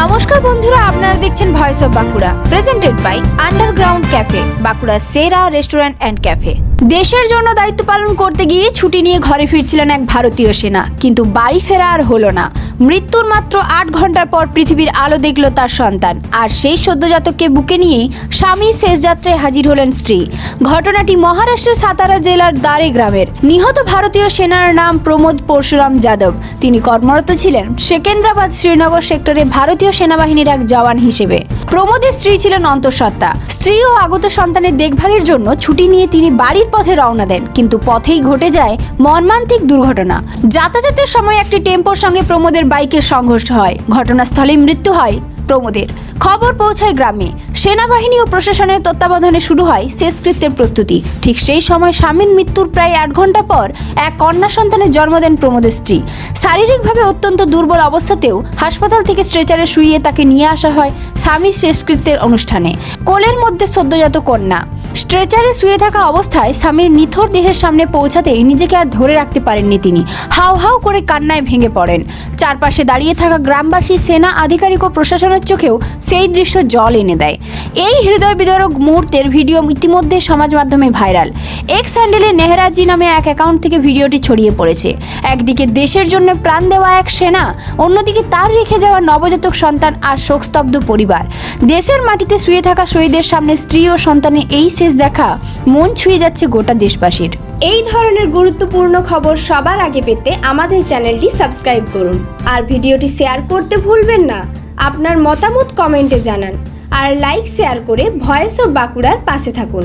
নমস্কার বন্ধুরা, আপনারা দেখছেন voice of Bankura presented by underground cafe Bankura সেরা রেস্টুরেন্ট অ্যান্ড ক্যাফে দেশের জন্য দায়িত্ব পালন করতে গিয়ে ছুটি নিয়ে ঘরে ফিরছিলেন এক ভারতীয় সেনা, কিন্তু বাড়ি ফেরা আর হলো না। মৃত্যুর মাত্র আট ঘণ্টার পর পৃথিবীর আলো দেখল তার সন্তান, আর সেই সদ্যজাতককে বুকে নিয়েই স্বামী শেষ যাত্রায় হাজির হলেন স্ত্রী। ঘটনাটি মহারাষ্ট্রের সাতারা জেলার দারে গ্রামের। নিহত ভারতীয় সেনার নাম প্রমোদ পরশুরাম যাদব। তিনি কর্মরত ছিলেন সেকেন্দ্রাবাদ শ্রীনগর সেক্টরে ভারতীয় সেনাবাহিনীর এক জওয়ান হিসেবে। প্রমোদের স্ত্রী ছিলেন অন্তঃসত্ত্বা। স্ত্রী ও আগত সন্তানের দেখভালের জন্য ছুটি নিয়ে তিনি বাড়ির পথে রওনা দেন, কিন্তু পথেই ঘটে যায় মর্মান্তিক দুর্ঘটনা। যাতায়াতের সময় একটি টেম্পোর সঙ্গে প্রমোদের বাইকের সংঘর্ষ হয়। ঘটনাস্থলে মৃত্যু হয় প্রমোদের। খবর পৌঁছায় গ্রামে। সেনাবাহিনী ও প্রশাসনের তত্ত্বাবধানে শুরু হয় শেষকৃত্যের প্রস্তুতি। ঠিক সেই সময় স্বামীর মৃত্যুর প্রায় আট ঘণ্টা পর এক কন্যা সন্তানের জন্ম দেন প্রমোদের স্ত্রী। শারীরিকভাবে অত্যন্ত দুর্বল অবস্থাতেও হাসপাতাল থেকে স্ট্রেচারে শুইয়ে তাকে নিয়ে আসা হয় স্বামীর শেষকৃত্যের অনুষ্ঠানে। কোলের মধ্যে সদ্যজাত কন্যা। স্ট্রেচারে শুয়ে থাকা অবস্থায় স্বামীর নিথর দেহের সামনে পৌঁছাতেই নিজেকে আর ধরে রাখতে পারেননি তিনি। হাউ হাউ করে কান্নায় ভেঙে পড়েন। চারপাশে দাঁড়িয়ে থাকা গ্রামবাসী, সেনা আধিকারিক ও প্রশাসনের চোখেও সেই দৃশ্য জল এনে দেয়। এই হৃদয় বিদারক মুহূর্তের ভিডিও ইতিমধ্যে সমাজ মাধ্যমে ভাইরাল। এক্স হ্যান্ডেলে নেহরাজি নামে এক অ্যাকাউন্ট থেকে ভিডিওটি ছড়িয়ে পড়েছে। একদিকে দেশের জন্য প্রাণ দেওয়া এক সেনা, অন্যদিকে তার রেখে যাওয়া নবজাতক সন্তান আর শোকস্তব্ধ পরিবার। দেশের মাটিতে শুয়ে থাকা শহীদের সামনে স্ত্রী ও সন্তানের এই শেষ দেখা মন ছুঁয়ে যাচ্ছে গোটা দেশবাসীর। এই ধরনের গুরুত্বপূর্ণ খবর সবার আগে পেতে আমাদের চ্যানেলটি সাবস্ক্রাইব করুন। আর ভিডিওটি শেয়ার করতে ভুলবেন না। আপনার মতামত কমেন্টে জানান আর লাইক শেয়ার করে ভয়েস অফ বাঁকুড়ার পাশে থাকুন।